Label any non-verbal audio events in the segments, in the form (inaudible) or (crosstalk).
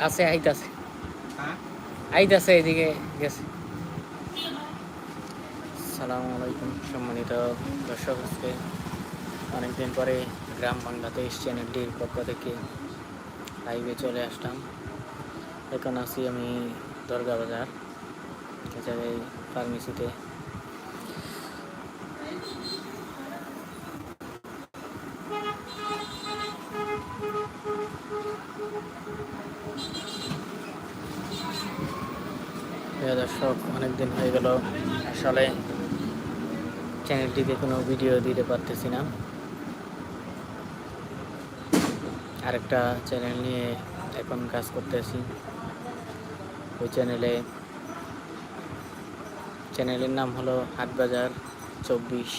আছে আইতাছে হ্যাঁ? আইতাছে এদিকে গেছে। সালামু আলাইকুম সম্মানিত দর্শক আজকে অনেকদিন পরে গ্রাম বাংলাদেশ চ্যানেলটির পক্ষ থেকে লাইভে চলে আসলাম। এখন আছি আমি দরগা বাজার ফার্মেসিতে প্রিয় দর্শক, অনেকদিন হয়ে গেল। আসলে চ্যানেলটিতে কোনো ভিডিও দিতে পারতেছি না। আরেকটা চ্যানেল নিয়ে এখন কাজ করতেছি। ওই চ্যানেলে চ্যানেলের নাম হলো হাটবাজার চব্বিশ।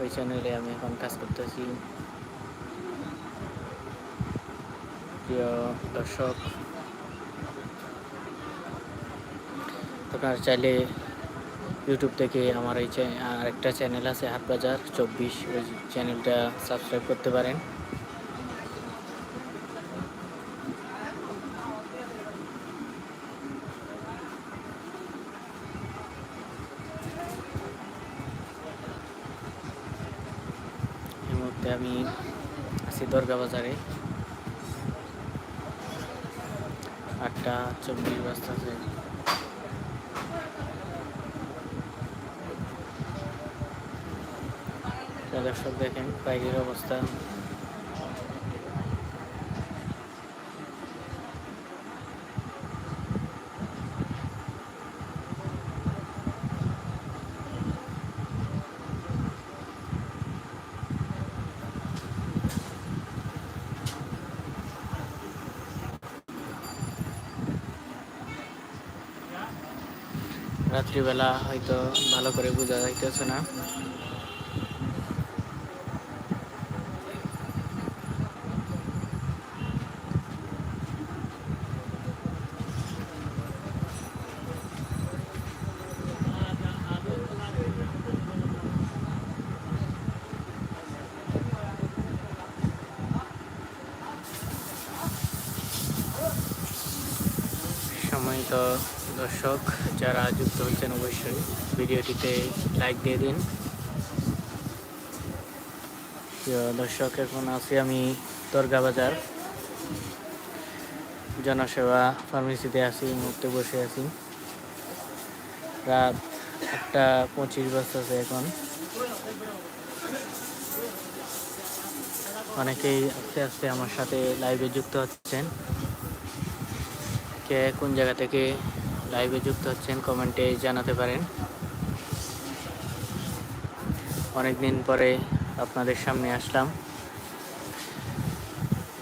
ওই চ্যানেলে আমি এখন কাজ করতেছি। প্রিয় দর্শক আপনারা চাইলে ইউটিউব থেকে আমার এই আরেকটা চ্যানেল আছে হাটবাজার চব্বিশ। ওই চ্যানেলটা সাবস্ক্রাইব করতে পারেন। মুহূর্তে আমি আছি দরগা বাজারে। আটটা চব্বিশ বাজতেছে। দর্শক দেখেন বাইরের অবস্থা। রাত্রিবেলা হয়তো ভালো করে বোঝা যাইতেছে না। সম্মানিত দর্শক, যারা যুক্ত হচ্ছেন অবশ্যই ভিডিওটিতে লাইক দিয়ে দিন। দর্শক, এখন আছি আমি দরগা বাজার। জনসেবা ফার্মেসিতে আছি মুহূর্তে বসে আছি। রাত একটা পঁচিশ বাজতেছে এখন। অনেকেই আস্তে আস্তে আমার সাথে লাইভে যুক্ত হচ্ছেন। কে কোন জায়গা থেকে লাইভে যুক্ত হচ্ছেন কমেন্টে জানাতে পারেন। অনেক দিন পরে আপনাদের সামনে আসলাম।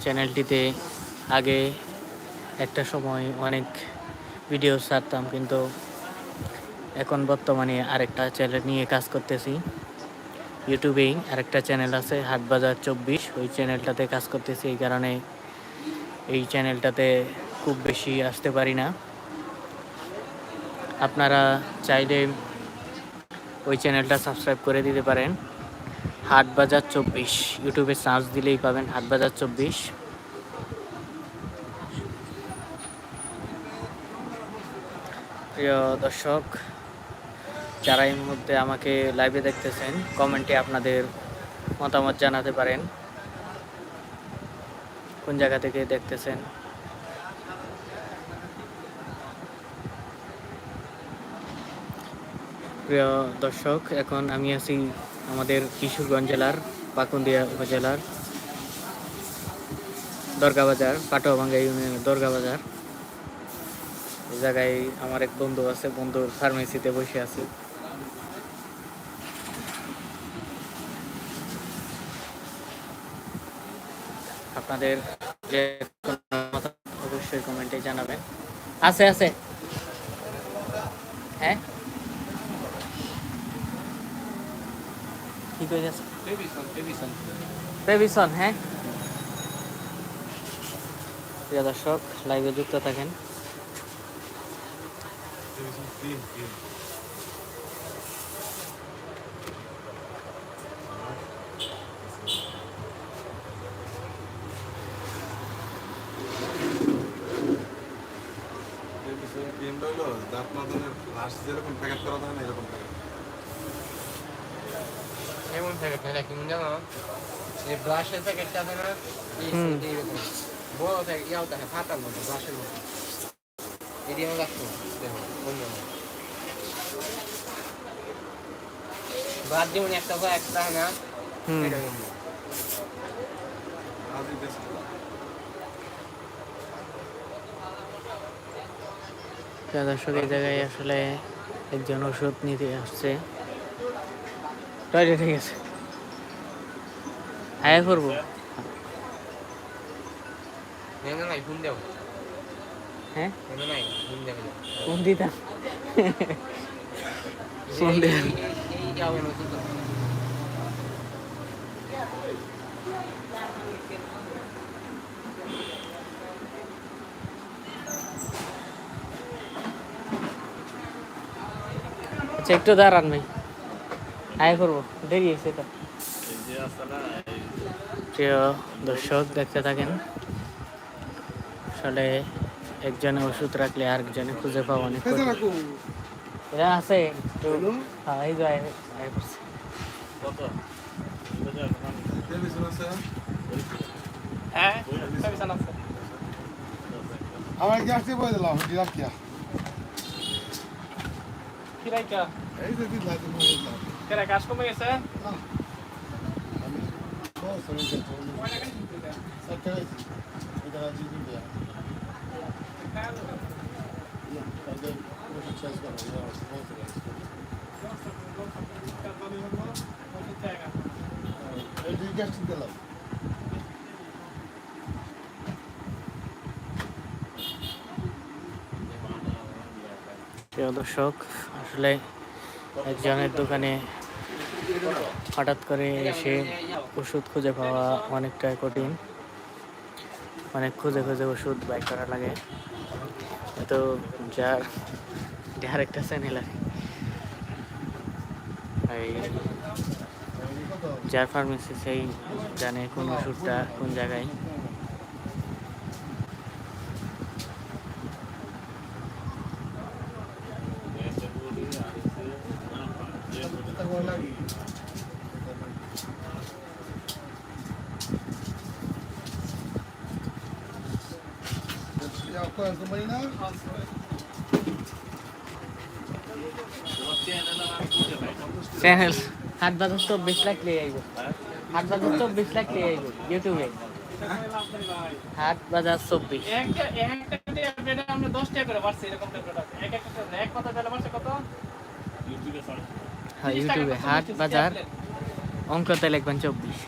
চ্যানেলটিতে আগে একটা সময় অনেক ভিডিও ছাড়তাম, কিন্তু এখন বর্তমানে আরেকটা চ্যানেল নিয়ে কাজ করতেছি। ইউটিউবেই আরেকটা চ্যানেল আছে, হাটবাজার চব্বিশ। ওই চ্যানেলটাতে কাজ করতেছি, এই কারণে এই চ্যানেলটাতে খুব বেশি আসতে পারি না। আপনারা চাইলে ওই চ্যানেলটা সাবস্ক্রাইব করে দিতে পারেন। হাট বাজার চব্বিশ, ইউটিউবে সার্চ দিলেই পাবেন হাটবাজার চব্বিশ। প্রিয় দর্শক, যারা এই মুহূর্তে আমাকে লাইভে দেখতেছেন কমেন্টে আপনাদের মতামত জানাতে পারেন। কোন জায়গা থেকে দেখতেছেন? প্রিয় দর্শক, এখন আমি আছি আমাদের কিশোরগঞ্জ জেলার, পাকুন্দিয়া উপজেলার দরগা বাজার পাটোয়াভাঙ্গা ইউনিয়নের দরগা বাজার এই জায়গায় আমার এক বন্ধু আছে, বন্ধুর ফার্মেসিতে বসে আছি। আপনাদের যে অবশ্যই কমেন্টে জানাবেন। আছে আছে। হ্যাঁ? কি কই টেলিভিশন প্রেভিশন হ্যাঁ। প্রিয় দর্শক লাইভে যুক্ত থাকেন টেলিভিশন তিন তিন দাঁত মাদনের লাস্ট যেরকম প্যাকেট করা থাকে না এরকম প্যাকেট এমন প্যাকেট না জানো ব্রাশের প্যাকেটটা আছে না বড় প্যাকেট ইয়াও থাকে ফাটার মতো ব্রাশের মতো। এটি আমার দেখো অন্য বাদ একটা বা না। এটা দর্শক এই জায়গায় আসলে একজন ওষুধ নিতে আসছে। টয়লেটে গেছে হ্যাঁ করব। হ্যাঁ? ফোন ফোন দিতাম। আচ্ছা একটু দাঁড়ান ভাই। হ্যাঁ করব। দেরি হয়েছে তো। প্রিয় দর্শক দেখতে থাকেন। আসলে একজনে ওষুধ রাখলে আরেকজনে খুঁজে পাওয়া অনেক এরা আছে একটু হ্যাঁ যায় হ্যাঁ আমার গ্যাস দিয়ে বলে দিলাম? ডিরাক কিয়া কিরাইকা এই যে দিন লাগে বলে দিলাম। কেরা কাজ কমে গেছে? দর্শক আসলে একজনের দোকানে হঠাৎ করে এসে ওষুধ খুঁজে পাওয়া অনেকটা কঠিন। অনেক খুঁজে খুঁজে ওষুধ বাই করা লাগে। তো যার যার একটা চ্যানেল আর এই যার ফার্মেসি সেই জানে কোন ওষুধটা কোন জায়গায়। চ্যানেল হাট বাজার চব্বিশ লাখ লিয়ে আইব। হাট বাজার চব্বিশ লাখ লিয়ে আইব ইউটিউবে হাট বাজার চব্বিশ। হ্যাঁ ইউটিউবে হাট বাজার অঙ্কতে লিখবেন চব্বিশ।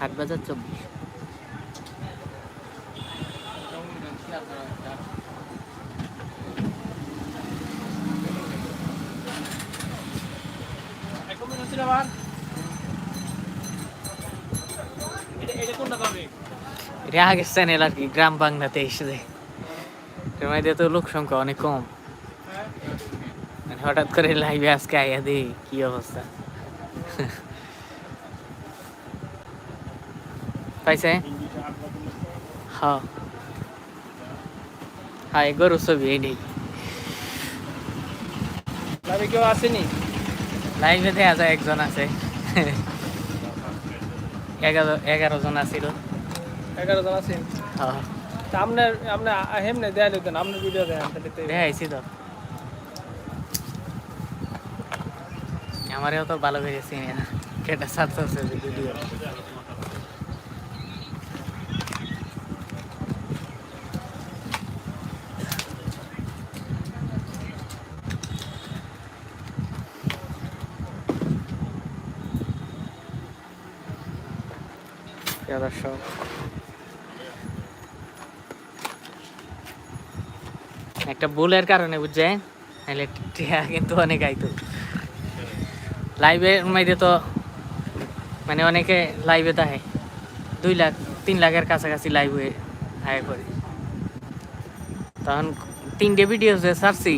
হাট বাজার চব্বিশ। এটা আগের চ্যানেল আর কি গ্রাম বাংলাতে এসেছে এর তো লোক সংখ্যা অনেক কম। মানে হঠাৎ করে লাইভে আজকে আইয়া দিই কি অবস্থা? পাইছে? হ্যাঁ। হ্যাঁ গরু ছবি এই নেই লাইভে কেউ আসেনি? লাইভে দেখা যায় একজন আছে। (laughs) এগারো এগারো জন আছিল। এগারো জন আছেন হ্যাঁ। তা আপনার আপনি হেমনে দেয়া দিতেন আপনার ভিডিও দেন দেখাইছি তো আমারও তো ভালো করে চিনি না। কেটে সাথে ভিডিও প্রিয় দর্শক একটা ভুলের কারণে বুঝছে নাহলে টিয়া কিন্তু অনেক আইতো লাইভের মধ্যে তো মানে অনেকে লাইভে থাকে দুই লাখ, তিন লাখের কাছাকাছি লাইভ হয়ে আয় করে তখন তিনটে ভিডিও যে ছাড়ছি,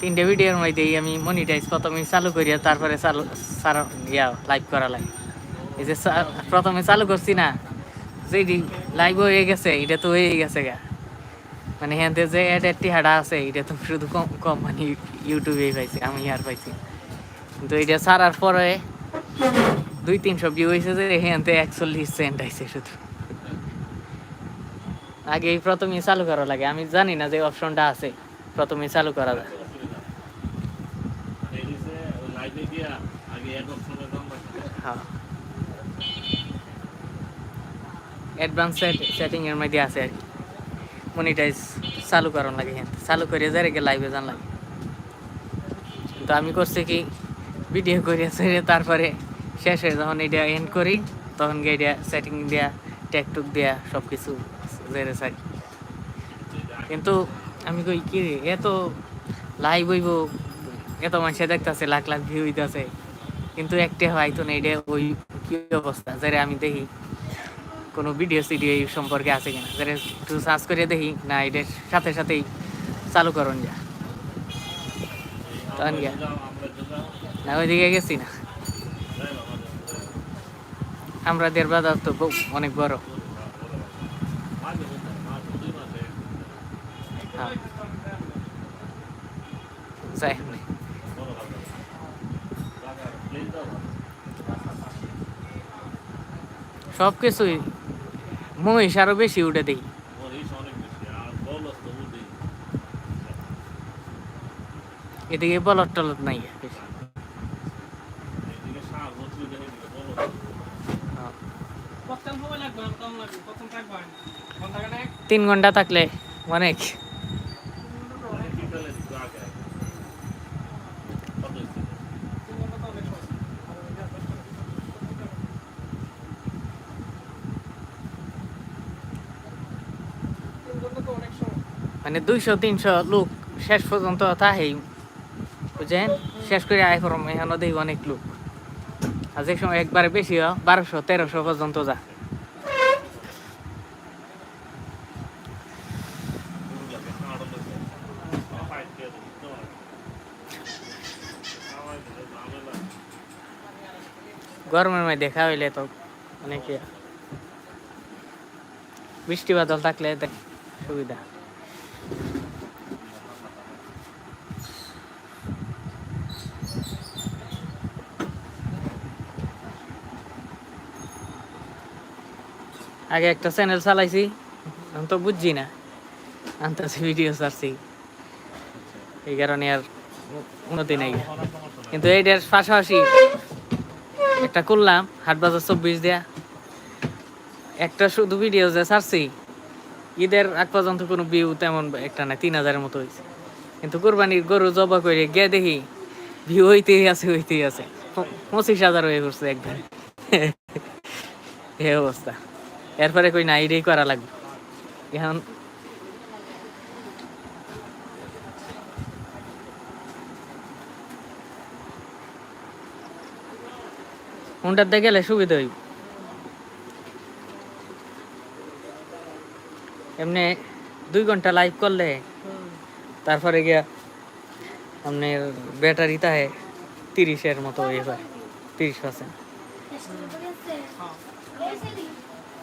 তিনটে ভিডিওর মধ্যেই আমি মনিটাইজ প্রথমে চালু করিয়া তারপরে চালু সার ইয়া লাইভ করা লাগে। এই যে প্রথমে চালু করছি না যেটি লাইভ হয়ে গেছে এটা তো হয়ে গেছে গা। মানে হ্যাঁ যে এডের টিহাটা আছে এটা তো শুধু কম কম মানে ইউটিউবেই পাইছি আমি আর পাইছি। কিন্তু এটা ছাড়ার পরে দুই তিনশো ভিউ হয়েছে যে হ্যাঁ একচল্লিশ সেন্ট আইছে শুধু। আগে এই প্রথমে চালু করা লাগে আমি জানি না যে অপশনটা আছে প্রথমে চালু করা যায়। দাম হ্যাঁ। অ্যাডভান্স সেটিং এর মধ্যে আছে আর কি। মনিটাইজ চালু করার লাগে হ্যাঁ চালু করে যারে গে লাইভে জান লাগে। কিন্তু আমি করছি কি ভিডিও করে তারপরে শেষে যখন এটা এন্ড করি, তখন এটা সেটিং দেয়া ট্যাকটুক দেয়া সব কিছু জেরে চাই কিন্তু আমি কই কি এত লাইভ হইব, এত মানুষে দেখতেছে, লাখ লাখ ভিউ হইতেছে। কিন্তু একটা হয়তো না, এটা ওই কি অবস্থা? যারা আমি দেখি। কোনো ভিডিও সিডিও এই সম্পর্কে আছে কিনা? যারা একটু সার্চ করে দেখি, না এটার সাথে সাথেই চালু করুন যা। তখন গিয়া। না, ওইদিকে গেছি না। আমরা বাজার তো অনেক বড়। হ্যাঁ। যাই সব কিছুই মহিষ আরও বেশি উঠে দেই। এদিকে বলদ টলদ নাই তিন ঘণ্টা থাকলে অনেক তিন ঘণ্টা তো অনেক সময় তিন ঘণ্টা তো অনেক সময় মানে দুইশো, তিনশো লোক শেষ পর্যন্ত তাহেই বুঝেন শেষ করে আয় করম, এখানে দেখি অনেক লোক। আর যে সময় একবারে বেশি বারোশো, তেরোশো পর্যন্ত যা গরমের মধ্যে দেখা হইলে তো অনেকে বৃষ্টি বাদল থাকলে সুবিধা। আগে একটা চ্যানেল চালাইছি আমি তো বুঝছি না। আনতেছি ভিডিও ছাড়ছি। এই কারণে আর উন্নতি নেই। কিন্তু এইটার পাশাপাশি একটা করলাম, হাট বাজার চব্বিশ দেয়া। একটা শুধু ভিডিও যে ছাড়ছি, ঈদের আগ পর্যন্ত কোনো ভিউ তেমন একটা নাই, তিন হাজারের মতো হয়েছে কিন্তু কোরবানির গরু জবা করে গিয়ে দেখি ভিউ হইতেই আছে হইতেই আছে। পঁচিশ হাজার হয়ে পড়ছে একদম। (laughs) এই অবস্থা। এরপরে কই না এটাই করা লাগবে। এখন ফোনটাতে গেলে সুবিধা হইব। এমনি দুই ঘণ্টা লাইভ করলে, তারপরে গিয়া আপনার ব্যাটারি তাহে তিরিশের মতো ইয়ে হয় তিরিশ পার্সেন্ট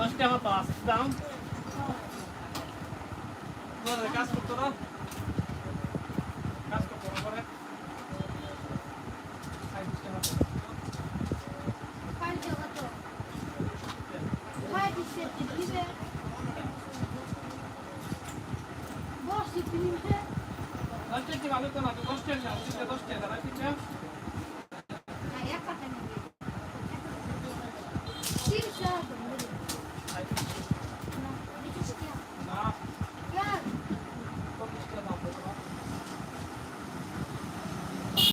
দশ টাকা পাঁচ দাম কাজ করতো না কাজ করতো না পরে Başka bir şey var mı? Başka bir şey var mı?